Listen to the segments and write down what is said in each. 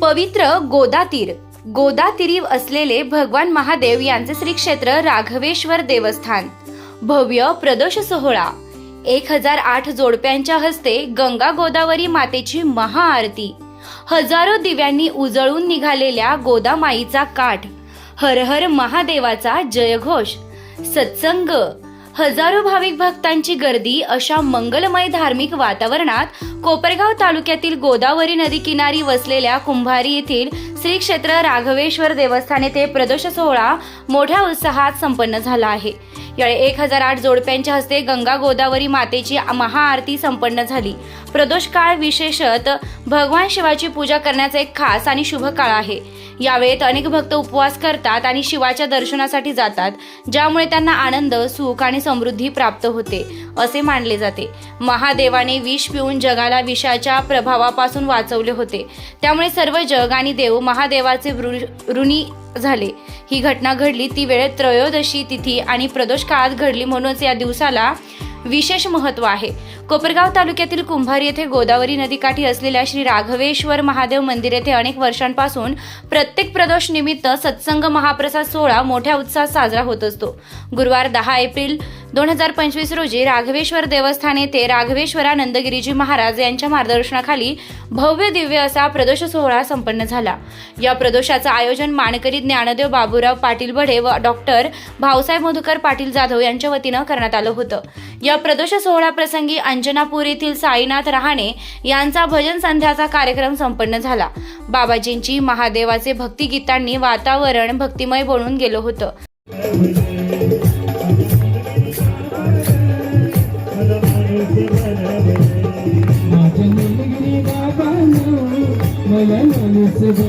पवित्र गोदातीर. गोदातीरी असलेले भगवान महादेव यांचे श्री क्षेत्र राघवेश्वर देवस्थान. भव्य प्रदोष सोहळा. एक हजार आठ जोडप्यांच्या हस्ते गंगा गोदावरी मातेची महाआरती हजारो दिव्यांनी उजळून निघालेल्या गोदामाईचा काठ. हर हर महादेवाचा जयघोष. सत्संग. हजारो भाविक भक्तांची गर्दी अशा मंगलमय धार्मिक वातावरणात कोपरगाव तालुक्यातील गोदावरी नदी किनारी वसलेल्या कुंभारी येथील श्री क्षेत्र राघवेश्वर देवस्थान येथे प्रदोष सोहळा मोठ्या उत्साहात संपन्न झाला आहे. यावेळी एक हजार आठ जोडप्यांच्या हस्ते गंगा गोदावरी मातेची महाआरती संपन्न झाली. प्रदोष काळ विशेषत भगवान शिवाची पूजा करण्याचा एक खास आणि शुभ काळ आहे. यावेळेत अनेक भक्त उपवास करतात आणि शिवाच्या दर्शनासाठी जातात ज्यामुळे त्यांना आनंद सुख आणि समृद्धी प्राप्त होते असे मानले जाते. महादेवाने विष पिऊन जगाला विषाच्या प्रभावापासून वाचवले होते. त्यामुळे सर्व जग आणि देव महादेवाचे वृ- ऋणी झाले. ही घटना घडली ती वेळेत त्रयोदशी तिथी आणि प्रदोष काळात घडली म्हणूनच या दिवसाला विशेष महत्त्व आहे. कोपरगाव तालुक्यातील कुंभार येथे गोदावरी नदीकाठी असलेल्या श्री राघवेश्वर महादेव मंदिर येथे अनेक वर्षांपासून प्रत्येक प्रदोष निमित्त सत्संग महाप्रसाद सोहळा मोठ्या उत्साहात साजरा होत असतो. गुरुवार दहा एप्रिल दोन हजार पंचवीस रोजी राघवेश्वर देवस्थान येथे राघवेश्वरानंदगिरीजी महाराज यांच्या मार्गदर्शनाखाली भव्य दिव्य असा प्रदोष सोहळा संपन्न झाला. या प्रदोषाचं आयोजन मानकरी ज्ञानदेव बाबूराव पाटील बढे व डॉक्टर भाऊसाहेब मधुकर पाटील जाधव यांच्या वतीनं करण्यात आलं होतं. या प्रदोष सोहळा प्रसंगी अंजनापूर येथील साईनाथ रहाणे यांचा भजन संध्याचा कार्यक्रम संपन्न झाला. बाबाजींची महादेवाचे भक्तिगीतांनी वातावरण भक्तिमय बनून गेलं होतं. माझ्या मुलगी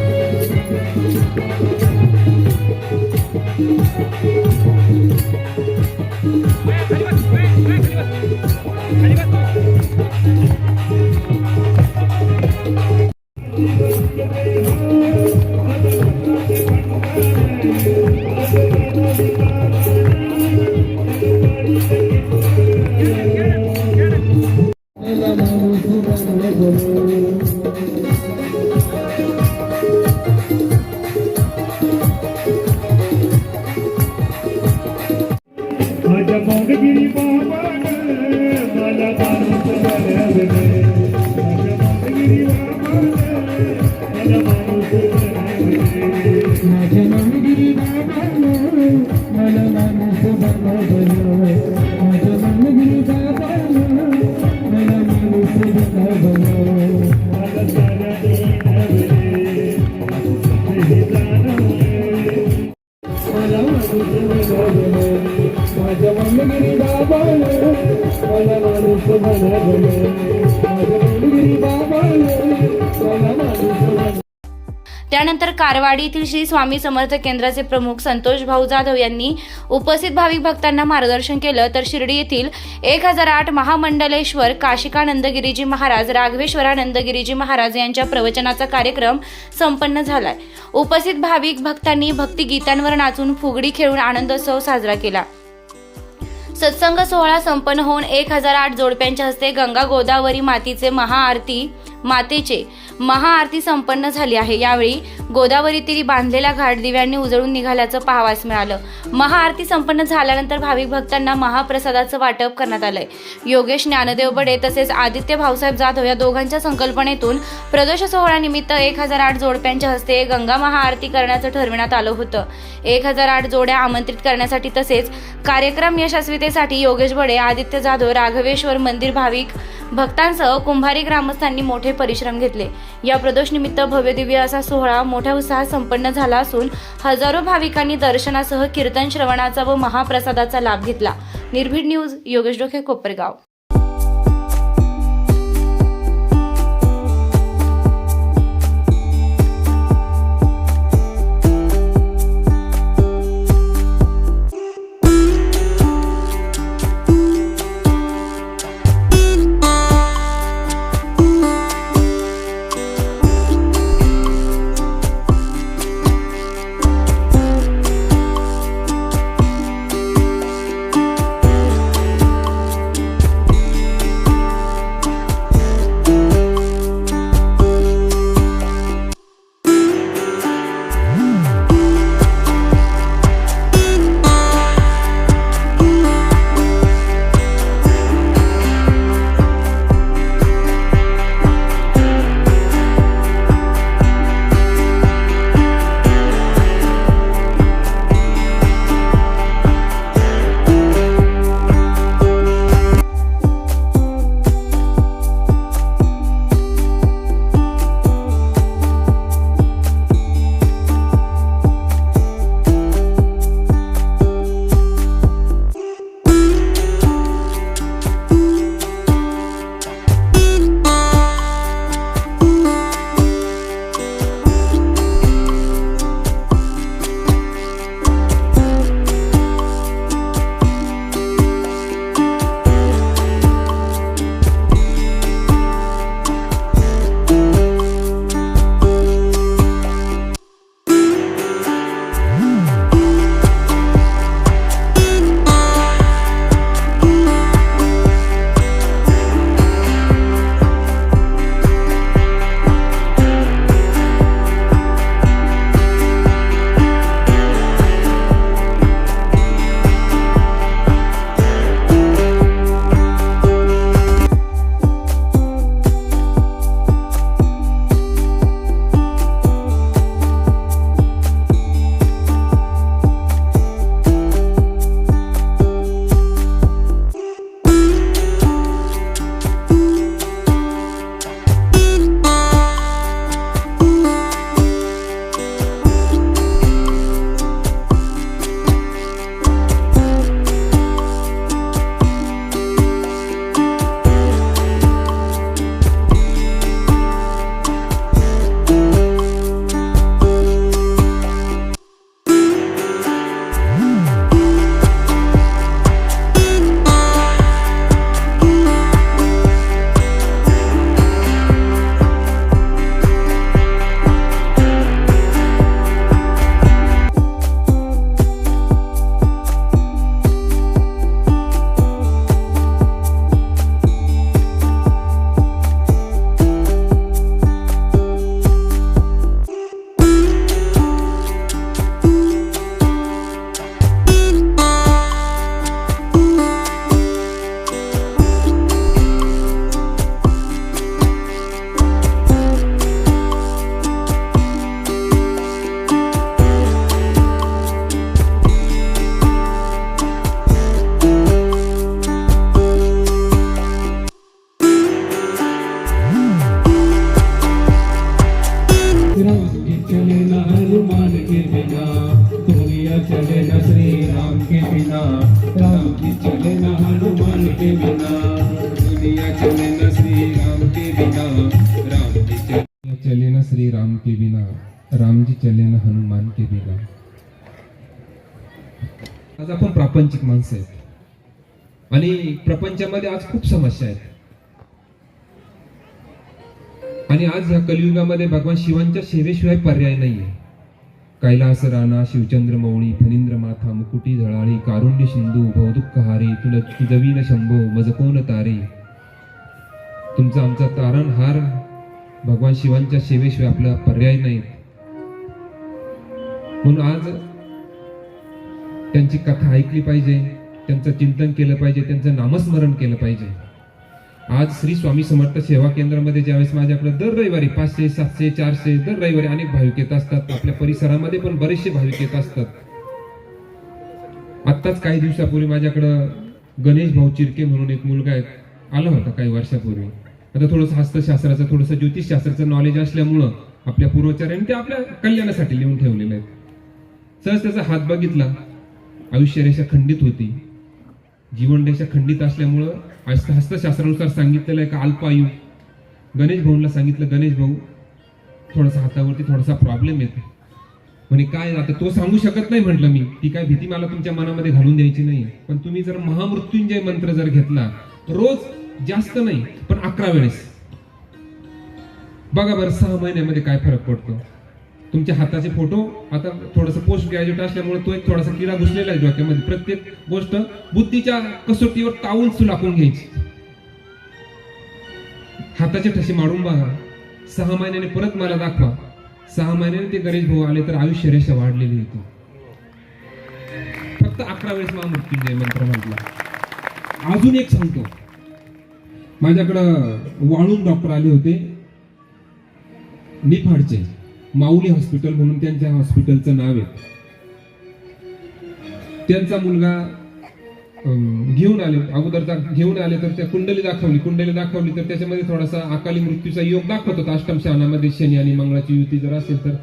कारवाडी येथील श्री स्वामी समर्थ केंद्राचे प्रमुख संतोष भाऊ जाधव यांनी उपस्थित भाविक भक्तांना मार्गदर्शन केलं. तर शिर्डी येथील एक हजार आठ महामंडलेश्वर काशिकानंदगिरीजी महाराज राघवेश्वरानंदगिरीजी महाराज यांच्या प्रवचनाचा कार्यक्रम संपन्न झालाय. उपस्थित भाविक भक्तांनी भक्तिगीतांवर नाचून फुगडी खेळून आनंदोत्सव साजरा केला. सत्संग सोहळा संपन्न होऊन एक हजार आठ जोडप्यांच्या हस्ते गंगा गोदावरी मातीचे महाआरती मातेचे. महाआरती संपन्न झाली आहे. यावेळी गोदावरी बांधलेल्या बांधलेला घाट दिव्यांनी उजळून निघाल्याचं पाहावास मिळालं. महाआरती संपन्न झाल्यानंतर भाविक भक्तांना महाप्रसादाचं वाटप करण्यात आलंय. योगेश ज्ञानदेव बडे तसेच आदित्य भाऊसाहेब जाधव या दोघांच्या संकल्पनेतून प्रदोष सोहळ्यानिमित्त एक हजार आठ जोडप्यांच्या हस्ते गंगा महाआरती करण्याचं ठरविण्यात आलं होतं. एक हजार आठ जोड्या आमंत्रित करण्यासाठी तसेच कार्यक्रम यशस्वीतेसाठी योगेश बडे आदित्य जाधव राघवेश्वर मंदिर भाविक भक्तांसह कुंभारी ग्रामस्थांनी मोठे परिश्रम घेतले. या प्रदोषनिमित्त भव्यदिव्य असा सोहळा मोठ्या उत्साहात संपन्न झाला असून हजारो भाविकांनी दर्शनासह कीर्तन श्रवणाचा व महाप्रसादाचा लाभ घेतला. निर्भीड न्यूज योगेश डोके कोपरगाव. के बिना दुनिया चले न श्री राम के बिना राम जी चले चले न श्री राम के बिना राम जी चले न हनुमान के बिना आज आपण प्रापंचिक माणसं आहेत. आणि प्रपंचामध्ये आज खूप समस्या आहेत. आणि आज ह्या कलियुगामध्ये भगवान शिवांच्या सेवेशिवाय पर्याय नाहीये. कैलास राणा शिवचंद्र मौळी फणींद्र माथा मुकुटी झळाळी कारुण्य सिंधू भवदुःख हारी तुला जवीन शंभो मजकोन तारे. तुमचा आमचा तारणहार भगवान शिवांच्या सेवेशिवाय आपला पर्याय नाही म्हणून आज त्यांची कथा ऐकली पाहिजे त्यांचं चिंतन केलं पाहिजे त्यांचं नामस्मरण केलं पाहिजे. आज श्री स्वामी समर्थ सेवा केंद्रामध्ये ज्यावेळेस माझ्याकडे दर रविवारी पाचशे सातशे चारशे दर रविवारी अनेक भाविक येत असतात. आपल्या परिसरामध्ये पण बरेचसे भाविक येत असतात. आत्ताच काही दिवसापूर्वी माझ्याकडं गणेश भाऊ चिरके म्हणून एक मुलगा आहे आला होता काही वर्षापूर्वी. आता थोडंसं हस्तशास्त्राचं थोडंसं ज्योतिषशास्त्राचं नॉलेज असल्यामुळं आपल्या पूर्वचार्यांनी ते आपल्या कल्याणासाठी लिहून ठेवलेलं आहे. सहज त्याचा हात बघितला. आयुष्यरेषा खंडित होती. जीवनरेषा खंडित असल्यामुळं हस्तशास्त्रानुसार सांगितलेलं आहे का अल्पायू. गणेश भाऊंना सांगितलं गणेश भाऊ थोडासा हातावरती थोडासा प्रॉब्लेम येतो म्हणे काय आता तो सांगू शकत नाही म्हटलं मी. ती काय भीती मला तुमच्या मनामध्ये घालून द्यायची नाही पण तुम्ही जर महामृत्युंजय मंत्र जर घेतला रोज जास्त नाही पण अकरा वेळेस. बघा बरं सहा महिन्यामध्ये काय फरक पडतो. तुमच्या हाताचे फोटो आता थोडस पोस्ट ग्रॅज्युएट असल्यामुळे तो एक थोडासा किडा घुसलेला आहे डोक्यामध्ये. प्रत्येक गोष्ट बुद्धीच्या कसोटीवर टावून सुलाखून घ्यायची. हाताचे ठसे मारून बघा. सहा महिन्याने परत मला दाखवा. सहा महिन्याने ते गणेश भाऊ आले तर आयुष्य रेषा वाढलेली होती फक्त अकरा वेळेस महामृत्युंजय मंत्र म्हटला. अजून एक सांगतो. माझ्याकडं वाळून डॉक्टर आले होते. निफाडचे. माऊली हॉस्पिटल म्हणून त्यांच्या हॉस्पिटलचं नाव आहे. त्यांचा मुलगा घेऊन आले अगोदरचा घेऊन आले तर त्या कुंडली दाखवली कुंडली दाखवली तर त्याच्यामध्ये थोडासा अकाली मृत्यूचा योग दाखवत होता अष्टम शहाणामध्ये शनी आणि मंगळाची युती जर असेल तर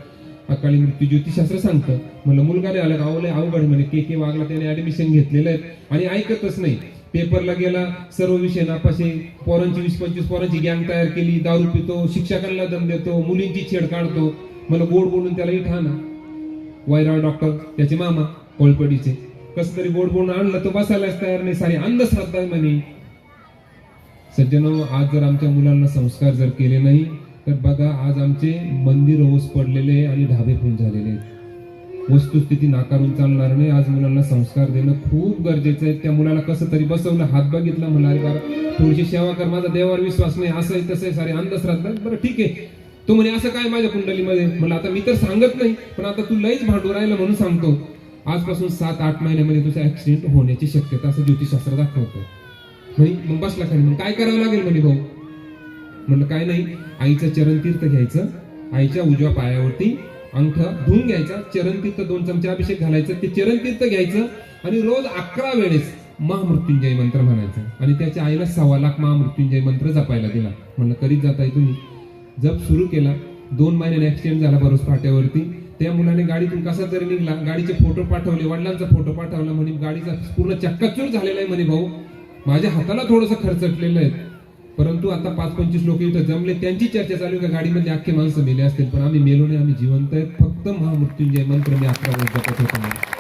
अकाली मृत्यू ज्योतिषशास्त्र सांगतं. म्हणलं मुलगा नाही आला गावले अवघड म्हणे. के के वागला त्याने ऍडमिशन घेतलेलं आहे आणि ऐकतच नाही. पेपरला गेला सर्व विषय नापाशी पोरांची वीस पंचवीस पोरांची गँग तयार केली दारू पितो शिक्षकांना दम देतो मुलींची छेड काढतो. मला गोड बोलून त्याला इथं आणा वैराळ डॉक्टर त्याचे मामा कोळपडीचे कस तरी गोड बोलून आणलं तर बसायलाच तयार नाही सारी अंधश्रद्धा म्हणे. सज्जनो आज जर आमच्या मुलांना संस्कार जर केले नाही तर बघा आज आमचे मंदिर ओस पडलेले आणि ढाबे फुल झालेले आहेत. वस्तुस्थिती नाकारून चालणार नाही आज मुलांना संस्कार देणं खूप गरजेचं आहे. त्या मुलाला कसं तरी बसवलं हात बघितला म्हणाले अरे बाबा थोडीशी सेवा कर माझा देवावर विश्वास नाही असं आहे तसं आहे सारे अंधश्रद्धा बरं ठीक आहे. तो म्हणे असं काय माझ्या कुंडलीमध्ये? म्हणलं आता मी तर सांगत नाही पण आता तू लईच भांडू राहिलं म्हणून सांगतो. आजपासून सात आठ महिन्यामध्ये तुझा ऍक्सिडेंट होण्याची शक्यता असं ज्योतिषशास्त्र दाखवतं. म्हणे मग बसला खाली मग काय करावं लागेल? म्हणे भाऊ. म्हणलं काय नाही आईचं चरण तीर्थ घ्यायचं आईच्या उजव्या पायावरती अंगठा धुवून घ्यायचा चरण तीर्थ दोन चमचे अभिषेक घालायचं ते चरण तीर्थ घ्यायचं आणि रोज अकरा वेळेस महामृत्युंजय मंत्र म्हणायचं आणि त्याच्या आईला सव्वा लाख महामृत्युंजय मंत्र जपायला दिला. म्हणलं करीत जाताय तुम्ही. जप सुरू केला. दोन महिन्याने ऍक्सिडेंट झाला बरोबर फाट्यावरती. त्या मुलाने गाडीतून कसा तरी निघला. गाडीचे फोटो पाठवले. वडिलांचा फोटो पाठवला म्हणे गाडीचा पूर्ण चक्काचूर झालेला आहे म्हणे भाऊ. माझ्या हाताला थोडंसं खर्चटलेलं आहे. परंतु आता पाच पंचवीस लोक इथं जमले. त्यांची चर्चा चालू का? गाडीमध्ये अख्खे माणसं मेले असतील. पण आम्ही मेलो नाही. आम्ही जिवंत आहेत. फक्त महामृत्युंजय मंत्र मी अकरा वर्ष जपत होतो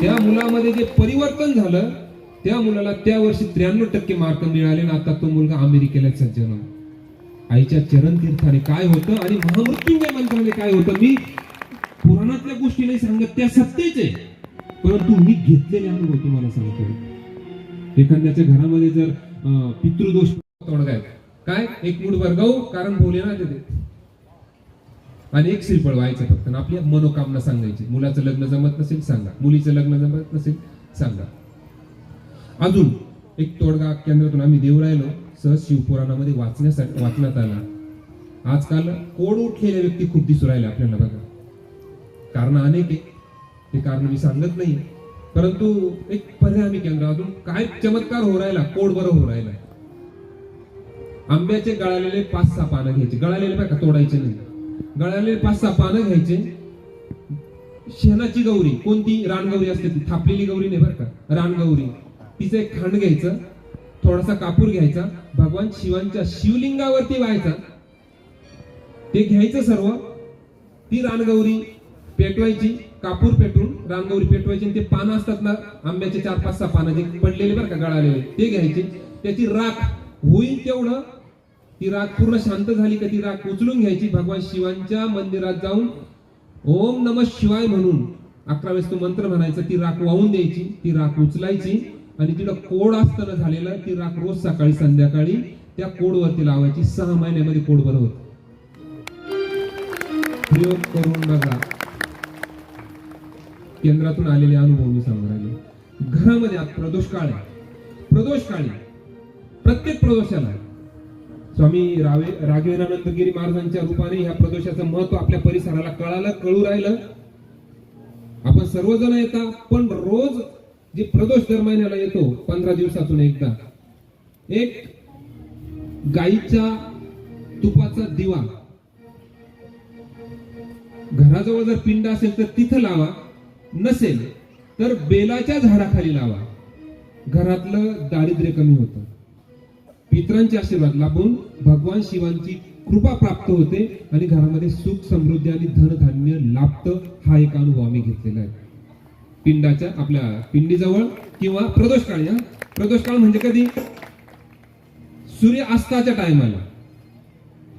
त्या मुलामध्ये जे परिवर्तन झालं त्या मुलाला त्या वर्षी त्र्याण्णव टक्के मार्क मिळाले आणि आता तो मुलगा अमेरिकेला सज्जन आईच्या चरण तीर्थाने काय होतं आणि महामृत्युंजय मंत्राने काय होतं? मी पुराणातल्या गोष्टी नाही सांगत त्या सत्तेचे परंतु मी घेतलेले अनुभव तुम्हाला सांगतो. एखाद्याच्या घरामध्ये जर अं, पितृदोष तोडगाय काय? एक मूड गहू कारण बोले ना ते आणि एक श्रीफळ व्हायचं फक्त. आपली मनोकामना सांगायची. मुलाचं लग्न जमत नसेल सांगा. मुलीचं लग्न जमत नसेल सांगा. अजून एक तोडगा केंद्रातून आम्ही देऊ राहिलो. सहज शिवपुराणामध्ये वाचण्यासाठी वाचण्यात आला. आजकाल कोड उठलेल्या व्यक्ती खूप दिसू राहिल्या आपल्याला बघा. कारण अनेक आहे. ते कारण मी सांगत नाही. परंतु एक परिणामी केंद्रातून काय चमत्कार हो राहिला? कोड बरं हो राहिला. आंब्याचे गळालेले पाच सहा पानं घ्यायचे. गळालेले बघा तोडायचे नाही. गळालेले पाच सहा पानं घ्यायचे. शेणाची गौरी कोणती? रानगौरी असते ती. थापलेली गौरी नाही बरं का? रानगौरी. तिचं एक खांड घ्यायचं. थोडासा कापूर घ्यायचा. भगवान शिवांच्या शिवलिंगावरती व्हायचा. ते घ्यायचं सर्व. ती रानगौरी पेटवायची कापूर पेटून रानगौरी पेटवायची ते पानं असतात ना आंब्याचे चार पाच सहा पानं जे पडलेले बरं का गळालेले ते घ्यायचे. त्याची राख होईल तेवढं. ती राख पूर्ण शांत झाली का ती राख उचलून घ्यायची. भगवान शिवांच्या मंदिरात जाऊन ओम नम शिवाय म्हणून अकरा वेळेस तो मंत्र म्हणायचा ती राख वाहून द्यायची ती राख उचलायची. आणि तिला कोड असताना झालेलं ती राख रोज सकाळी संध्याकाळी त्या कोडवरती लावायची. सहा महिन्यामध्ये कोड बरं होत. प्रयोग करून बघा. केंद्रातून आलेले अनुभव मी सांगू राहिले. घरामध्ये आज प्रदोष काळ आहे. प्रदोष काळी. प्रत्येक प्रदोषाला. स्वामी रावे राघवेंद्रानंद गिरी महाराजांच्या रूपाने ह्या प्रदोषाचं महत्त्व आपल्या परिसराला कळालं कळू राहिलं. आपण सर्वजण येता पण रोज जे प्रदोष दर महिन्याला येतो पंधरा दिवसातून एकदा. एक गाईचा तुपाचा दिवा. घराजवळ जर पिंड असेल तर तिथं लावा. नसेल तर बेलाच्या झाडाखाली लावा. घरातलं दारिद्र्य कमी होतं. पित्रांचे आशीर्वाद लाभून भगवान शिवांची कृपा प्राप्त होते आणि घरामध्ये सुख समृद्धी आणि धनधान्य लाभतं हा एक अनुभव आम्ही घेतलेला आहे. पिंडाच्या आपल्या पिंडीजवळ किंवा प्रदोष काळ या प्रदोष काळ म्हणजे कधी? सूर्य अस्ताच्या टायमाला.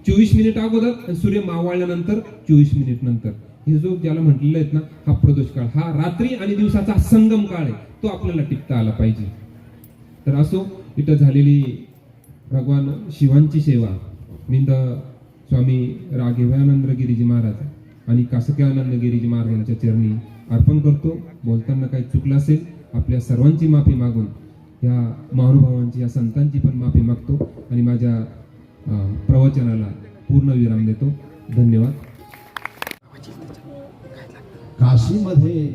चोवीस मिनिट अगोदर आणि सूर्य मावळल्यानंतर चोवीस मिनिट नंतर. हे जो ज्याला म्हटलेलं आहेत ना हा प्रदोष काळ हा रात्री आणि दिवसाचा संगम काळ आहे तो आपल्याला टिकता आला पाहिजे. तर असो इथं झालेली भगवान शिवांची सेवा मिंद स्वामी राघवानंद गिरीजी महाराज आणि कासक्यानंद गिरीजी महाराजांच्या चरणी अर्पण करतो. बोलताना काही चुकलं असेल आपल्या सर्वांची माफी मागून या महानुभावांची या संतांची पण माफी मागतो आणि माझ्या प्रवचनाला पूर्ण विराम देतो. धन्यवाद. काशीमध्ये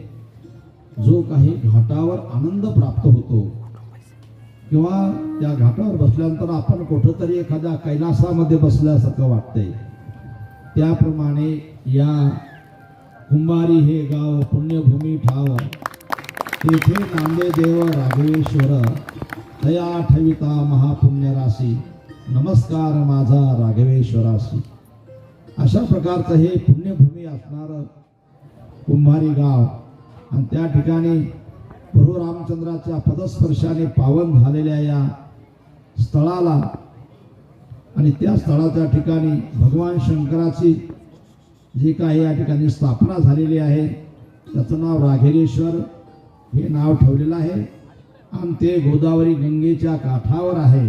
जो काही घाटावर आनंद प्राप्त होतो किंवा त्या घाटावर बसल्यानंतर आपण कुठंतरी एखाद्या कैलासामध्ये बसल्यासारखं वाटतंय त्याप्रमाणे या कुंभारी हे गाव पुण्यभूमी ठाव. तेथे नांदे देव राघवेश्वर दया ठविता महापुण्यराशी. नमस्कार माझा राघवेश्वराशी. अशा प्रकारचं हे पुण्यभूमी असणारं कुंभारी गाव. आणि त्या ठिकाणी प्रभू रामचंद्राच्या पदस्पर्शाने पावन झालेल्या या स्थळाला आणि त्या स्थळाच्या ठिकाणी भगवान शंकराची जी काही या ठिकाणी स्थापना झालेली आहे त्याचं नाव राघेरेश्वर हे नाव ठेवलेलं आहे. आणि ते गोदावरी गंगेच्या काठावर आहे.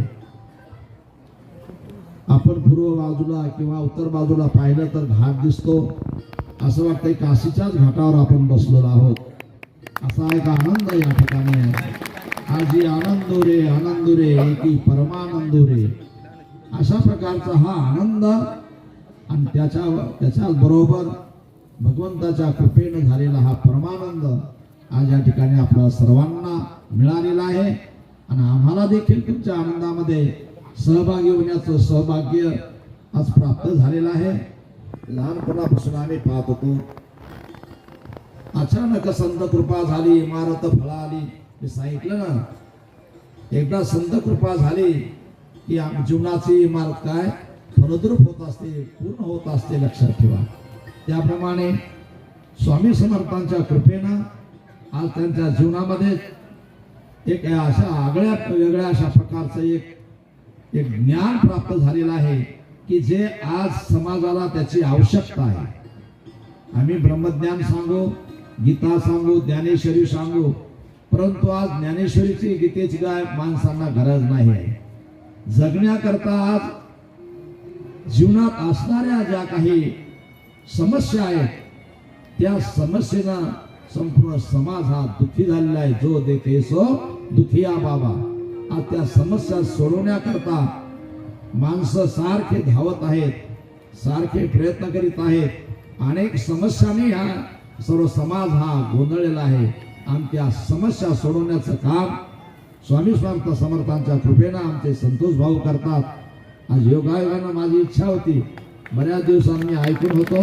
आपण पूर्व बाजूला किंवा उत्तर बाजूला पाहिलं तर घाट दिसतो. असं वाटतंय काशीच्याच घाटावर आपण बसलेलो आहोत. असा एक आनंद या ठिकाणी आहे. आजी आनंद रे आनंद रे एकी परमानंद रे अशा प्रकारचा हा आनंद आणि त्याच्या त्याच्याच बरोबर भगवंताच्या कृपेनं झालेला हा परमानंद आज या ठिकाणी आपल्या सर्वांना मिळालेला आहे. आणि आम्हाला देखील तुमच्या आनंदामध्ये सहभागी होण्याचं सौभाग्य आज प्राप्त झालेलं आहे. लहानपणापासून आम्ही पाहत होतो. अचानक संत कृपा झाली इमारत फळाली हे सांगितलं ना एकदा संत कृपा झाली की आम- जीवनाची इमारत काय? फलद्रूप होत असते पूर्ण होत असते लक्षात ठेवा. त्याप्रमाणे स्वामी समर्थांच्या कृपेनं आज त्यांच्या जीवनामध्ये एक अशा आगळ्या वेगळ्या अशा प्रकारचं एक एक ज्ञान प्राप्त झालेलं आहे की जे आज समाजाला त्याची आवश्यकता आहे. आम्ही ब्रह्मज्ञान सांगू गीता सांगू ज्ञानेश्वरी सांगू परंतु आज ज्ञानेश्वरीची गीतेची काय माणसांना गरज नाही आहे. जगण्याकरता आज जीवनात असणाऱ्या ज्या काही समस्या आहेत त्या समस्येनं संपूर्ण समाज हा दुःखी झालेला आहे. जो देखे सो दुखिया बाबा. आज त्या समस्या सोडवण्याकरता माणसं सारखे धावत आहेत सारखे प्रयत्न करीत आहेत. अनेक समस्यांनी हा सर्व समाज हा गोंधळलेला आहे. आणि त्या समस्या सोडवण्याचं काम स्वामी स्वामी समर्थांच्या कृपेनं आमचे संतोष भाऊ करतात. आज योगायोगानं माझी इच्छा होती. बऱ्याच दिवसांनी ऐकून होतो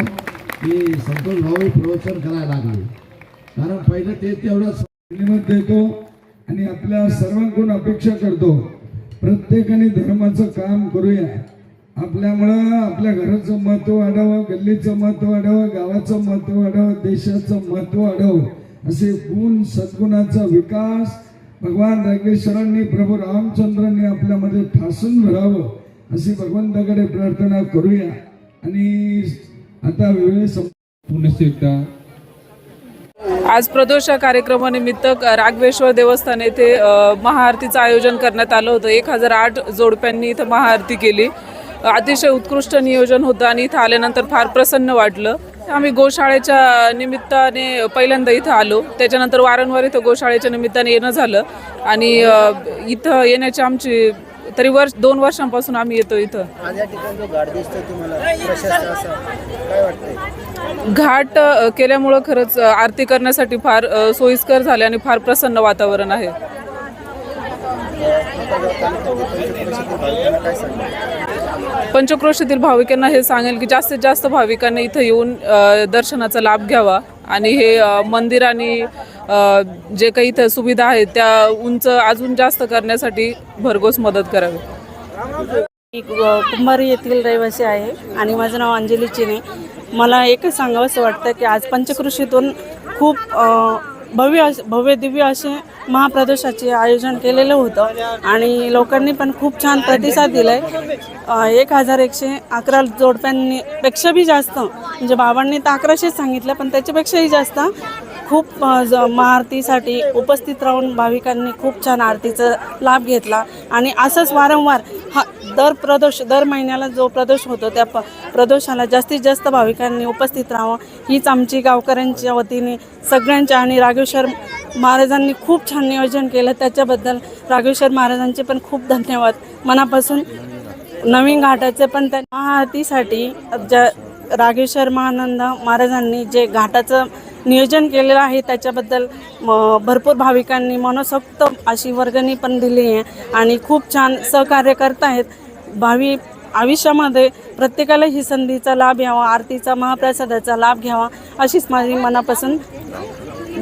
की संतोष भाऊ प्रवचन करायला लागले. कारण पहिलं ते तेवढंच निमत देतो आणि आपल्या सर्वांकडून अपेक्षा करतो प्रत्येकाने धर्माचं काम करूया. आपल्यामुळं आपल्या घराचं महत्त्व वाढावं गल्लीचं महत्त्व वाढावं गावाचं महत्त्व वाढावं देशाचं महत्त्व वाढावं असे गुण सद्गुणाचा विकास भगवान रागेश्वरांनी प्रभू रामचंद्रांनी आपल्यामध्ये ठासून भरावं अशी भगवंताकडे प्रार्थना करूया. आणि आता वेळ पुनश्च एकदा. आज प्रदोष या कार्यक्रमानिमित्त राघवेश्वर देवस्थान येथे महाआरतीचं आयोजन करण्यात आलं होतं. एक हजार आठ जोडप्यांनी इथं महाआरती केली. अतिशय उत्कृष्ट नियोजन होतं आणि इथं आल्यानंतर फार प्रसन्न वाटलं. आम्ही गोशाळेच्या निमित्ताने पहिल्यांदा इथं आलो. त्याच्यानंतर वारंवार इथं गोशाळेच्या निमित्ताने येणं झालं. आणि इथं येण्याची आमची तरी वर्ष दोन वर्षांपासून आम्ही येतो इथं. आज या ठिकाणी जो घाट दिसतोय तुम्हाला प्रशस्त असा काय वाटतंय? घाट अ, केल्यामुळं खरंच अ, आरती करण्यासाठी फार अ, सोयीस्कर झाले आणि फार प्रसन्न वातावरण आहे. प्रसिद्ध भाविकांना काय सांगणार पंचक्रोशीतील भाविकांना हे सांगेल की जास्तीत जास्त भाविकांनी इथं येऊन अ, दर्शनाचा लाभ घ्यावा आणि हे अ, मंदिर आणि जे काही इथं सुविधा आहेत त्या उंच अजून जास्त करण्यासाठी भरघोस मदत करावी. मी कुंभारी येथील रहिवासी आहे आणि माझं नाव अंजली चिने. मला एकच सांगावंसं वाटतं की आज पंचकृषीतून खूप भव्य भव्य दिव्य असे महाप्रदोषाचे आयोजन केलेलं होतं आणि लोकांनी पण खूप छान प्रतिसाद दिला आहे एक हजार एकशे अकरा जोडप्यांनी पेक्षा बी जास्त म्हणजे बाबांनी तर अकराशेच सांगितलं पण त्याच्यापेक्षाही जास्त खूप ज महाआरतीसाठी उपस्थित राहून भाविकांनी खूप छान आरतीचा लाभ घेतला. आणि असंच वारंवार हा दर प्रदोष दर महिन्याला जो प्रदोष होतो त्या प प्रदोषाला जास्तीत जास्त भाविकांनी उपस्थित राहावं. हीच आमची गावकऱ्यांच्या वतीने सगळ्यांच्या आणि राघेश्वर महाराजांनी खूप छान नियोजन केलं. त्याच्याबद्दल राघेश्वर महाराजांचे पण खूप धन्यवाद. मनापासून नवीन घाटाचे पण त्या महाआरतीसाठी ज्या राघेश्वर महानंद महाराजांनी जे घाटाचं नियोजन केलेलं आहे. त्याच्याबद्दल म- भरपूर भाविकांनी मनसोक्त अशी वर्गणी पण दिली आहे आणि खूप छान सहकार्य करत आहेत भावी आयुष्यामध्ये प्रत्येकाला ही संधीचा लाभ घ्यावा आरतीचा महाप्रसादाचा लाभ घ्यावा अशीच माझी मनापासून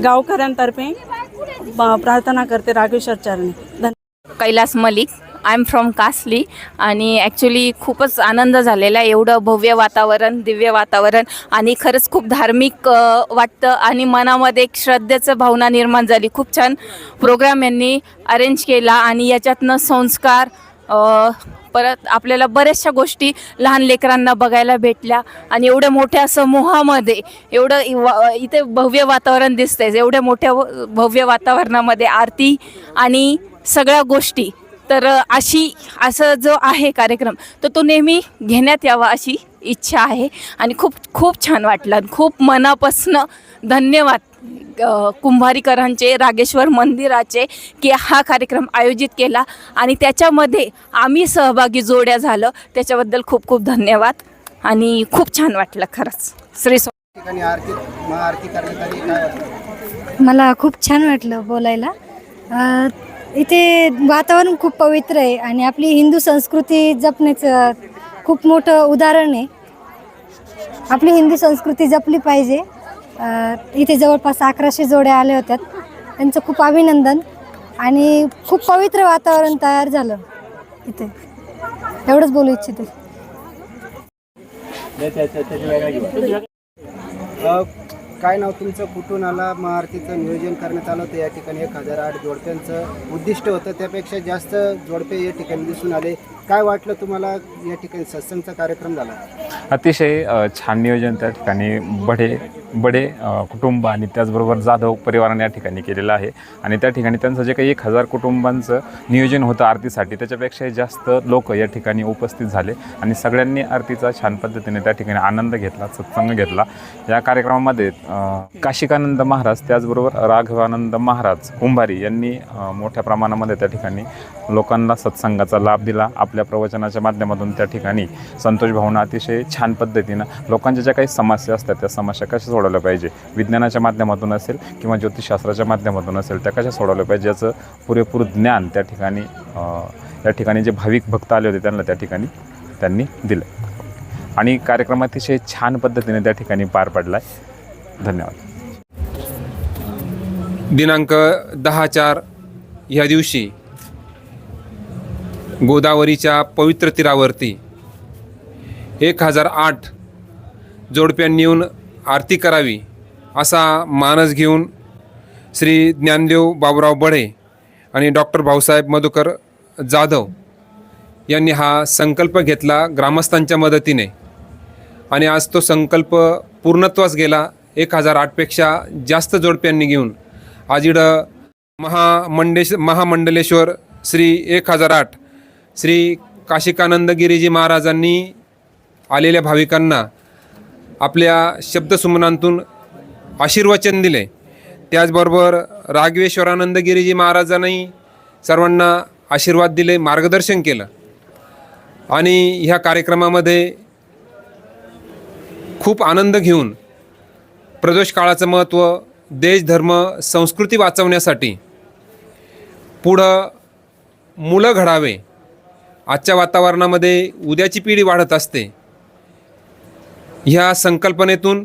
गावकऱ्यांतर्फे प्रार्थना करते राघेश्वर चरणी. धन्यवाद. Kailas Malik I am from Kasli आणि ॲक्च्युली खूपच आनंद झालेला आहे. एवढं भव्य वातावरण दिव्य वातावरण आणि खरंच खूप धार्मिक वाटतं आणि मनामध्ये एक श्रद्धेचं भावना निर्माण झाली. खूप छान प्रोग्राम यांनी अरेंज केला आणि याच्यातनं संस्कार परत आपल्याला बऱ्याचशा गोष्टी लहान लेकरांना बघायला भेटल्या आणि एवढ्या मोठ्या समूहामध्ये एवढं इ- वा- इथे भव्य वातावरण दिसतंय. एवढ्या मोठ्या भव्य वातावरणामध्ये आरती आणि सगळ्या गोष्टी तर अशी असं जो आहे कार्यक्रम तर तो नेहमी घेण्यात यावा अशी इच्छा आहे. आणि खूप खूप छान वाटलं. आणि खूप मनापासनं धन्यवाद कुंभारीकरांचे रागेश्वर मंदिराचे की हा कार्यक्रम आयोजित केला. आणि त्याच्यामध्ये आम्ही सहभागी जोड्या झालं. त्याच्याबद्दल खूप खूप धन्यवाद. आणि खूप छान वाटलं खरंच. श्री मला खूप छान वाटलं बोलायला. इथे वातावरण खूप पवित्र आहे आणि आपली हिंदू संस्कृती जपण्याचं खूप मोठं उदाहरण आहे. आपली हिंदू संस्कृती जपली पाहिजे. इथे जवळपास अकराशे जोड्या आल्या होत्या त्यांचं खूप अभिनंदन आणि खूप पवित्र वातावरण तयार झालं इथे. एवढंच बोलू इच्छिते. काय नाव तुमचं? कुठून आला? महाआरतीचं नियोजन करण्यात आलं होतं. या ठिकाणी एक हजार आठ जोडप्यांचं उद्दिष्ट होतं. त्यापेक्षा जास्त जोडपे या ठिकाणी दिसून आले. काय वाटलं तुम्हाला? या ठिकाणी सत्संगचा कार्यक्रम झाला. अतिशय छान नियोजन त्या ठिकाणी. बढे बडे कुटुंब आणि त्याचबरोबर जाधव परिवाराने या ठिकाणी केलेलं आहे. आणि त्या ठिकाणी त्यांचं जे काही एक हजार कुटुंबांचं नियोजन होतं आरतीसाठी त्याच्यापेक्षाही जास्त लोक या ठिकाणी उपस्थित झाले आणि सगळ्यांनी आरतीचा छान पद्धतीने त्या ठिकाणी आनंद घेतला सत्संग घेतला. या कार्यक्रमामध्ये काशिकानंद महाराज त्याचबरोबर राघवानंद महाराज कुंभारी यांनी मोठ्या प्रमाणामध्ये त्या ठिकाणी लोकांना सत्संगाचा लाभ दिला. आपल्या प्रवचनाच्या माध्यमातून त्या ठिकाणी संतोष भावना अतिशय छान पद्धतीनं लोकांच्या ज्या काही समस्या असतात त्या समस्या कशा सोडवल्या पाहिजे? विज्ञानाच्या माध्यमातून असेल किंवा ज्योतिषशास्त्राच्या माध्यमातून असेल त्या कशा सोडवल्या पाहिजे? याचं पुरेपूर ज्ञान त्या ठिकाणी त्या या ठिकाणी जे भाविक भक्त आले होते त्यांना त्या ठिकाणी त्यांनी दिलं. आणि कार्यक्रम अतिशय छान पद्धतीने त्या ठिकाणी पार पडला आहे धन्यवाद. दिनांक दहा चार ह्या दिवशी गोदावरीच्या पवित्र तीरावरती. एक हजार आठ जोडप्यांनी येऊन आरती करावी असा मानस घेऊन श्री ज्ञानदेव बाबुराव बढे आणि डॉक्टर भाऊसाहेब मधुकर जाधव यांनी हा संकल्प घेतला ग्रामस्थांच्या मदतीने. आणि आज तो संकल्प पूर्णत्वास गेला एक हजार आठपेक्षा जास्त जोडप्यांनी घेऊन. आज इडं महामंडेश महामंडलेश्वर श्री एक हजार आठ श्री काशिकानंद गिरीजी महाराजांनी आलेल्या भाविकांना आपल्या शब्दसुमनांतून आशीर्वचन दिले. त्याचबरोबर राघवेश्वरानंद गिरीजी महाराजांनी सर्वांना आशीर्वाद दिले मार्गदर्शन केलं. आणि ह्या कार्यक्रमामध्ये खूप आनंद घेऊन प्रदोष काळाचं महत्त्व देश धर्म संस्कृती वाचवण्यासाठी पुढं मुलं घडावे आजच्या वातावरणामध्ये उद्याची पिढी वाढत असते. ह्या संकल्पनेतून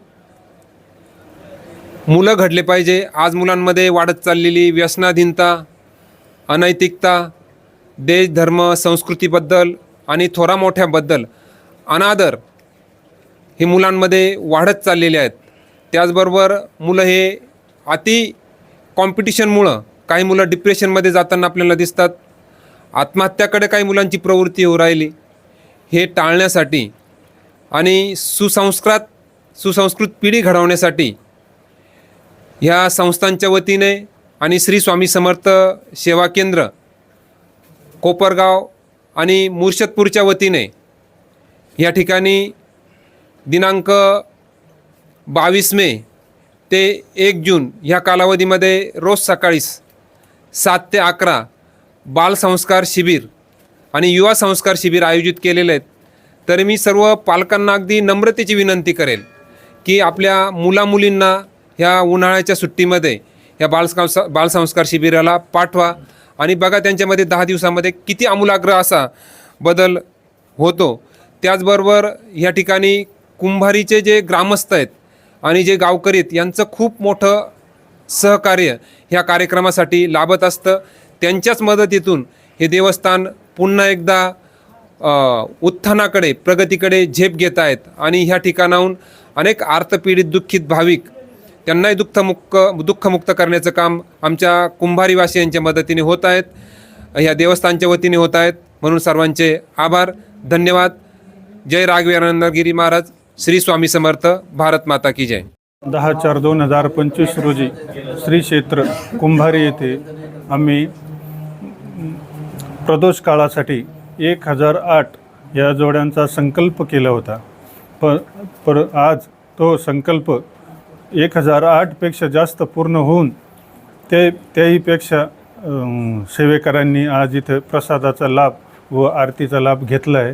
मुलं घडले पाहिजे. आज मुलांमध्ये वाढत चाललेली व्यसनाधीनता अनैतिकता देश धर्म संस्कृतीबद्दल आणि थोरा मोठ्याबद्दल अनादर हे मुलांमध्ये वाढत चाललेले आहेत. त्याचबरोबर मुलं हे अति कॉम्पिटिशनमुळं काही मुलं डिप्रेशनमध्ये जाताना आपल्याला दिसतात. आत्महत्याकडे काही मुलांची प्रवृत्ती होऊ राहिली. हे टाळण्यासाठी आणि सुसंस्कृत सुसंस्कृत पिढी घडवण्यासाठी ह्या संस्थांच्या वतीने आणि श्री स्वामी समर्थ सेवा केंद्र कोपरगाव आणि मुर्शदपूरच्या वतीने या ठिकाणी दिनांक बावीस मे ते एक जून ह्या कालावधीमध्ये रोज सकाळीस सात ते अकरा बालसंस्कार शिबिर आणि युवा संस्कार शिबिर आयोजित केलेले आहेत. तर मी सर्व पालकांना अगदी नम्रतेची विनंती करेल की आपल्या मुलामुलींना ह्या उन्हाळ्याच्या सुट्टीमध्ये ह्या बालसंस बालसंस्कार शिबिराला पाठवा. आणि बघा त्यांच्यामध्ये दहा दिवसामध्ये किती आमूलाग्र असा बदल होतो. त्याचबरोबर ह्या ठिकाणी कुंभारीचे जे ग्रामस्थ आहेत आणि जे गावकरी आहेत यांचं खूप मोठं सहकार्य ह्या कार्यक्रमासाठी लाभत असतं. त्यांच्याच मदतीतून हे देवस्थान पुन्हा एकदा उत्थानाकडे प्रगतीकडे झेप घेत आहेत. आणि ह्या ठिकाणाहून अनेक आर्तपीडित दुःखित भाविक त्यांनाही दुःखमुक्त दुःखमुक्त करण्याचं काम आमच्या कुंभारीवासियांच्या मदतीने होत आहेत. ह्या देवस्थानच्या वतीने होत आहेत. म्हणून सर्वांचे आभार धन्यवाद. जय राघवेंद्रगिरी महाराज. श्री स्वामी समर्थ. भारत माता की जय. दहा चार दोन हजार पंचवीस रोजी श्री क्षेत्र कुंभारी येथे आम्ही प्रदोष काळासाठी एक हजार आठ या जोड्यांचा संकल्प केला होता. प पर आज तो संकल्प एक हजार आठपेक्षा जास्त पूर्ण होऊन ते त्याहीपेक्षा सेवेकरांनी आज इथं प्रसादाचा लाभ व आरतीचा लाभ घेतला आहे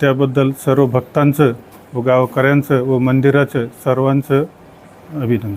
त्याबद्दल सर्व भक्तांचं व गावकऱ्यांचं व मंदिराचं सर्वांचं अभिनंदन.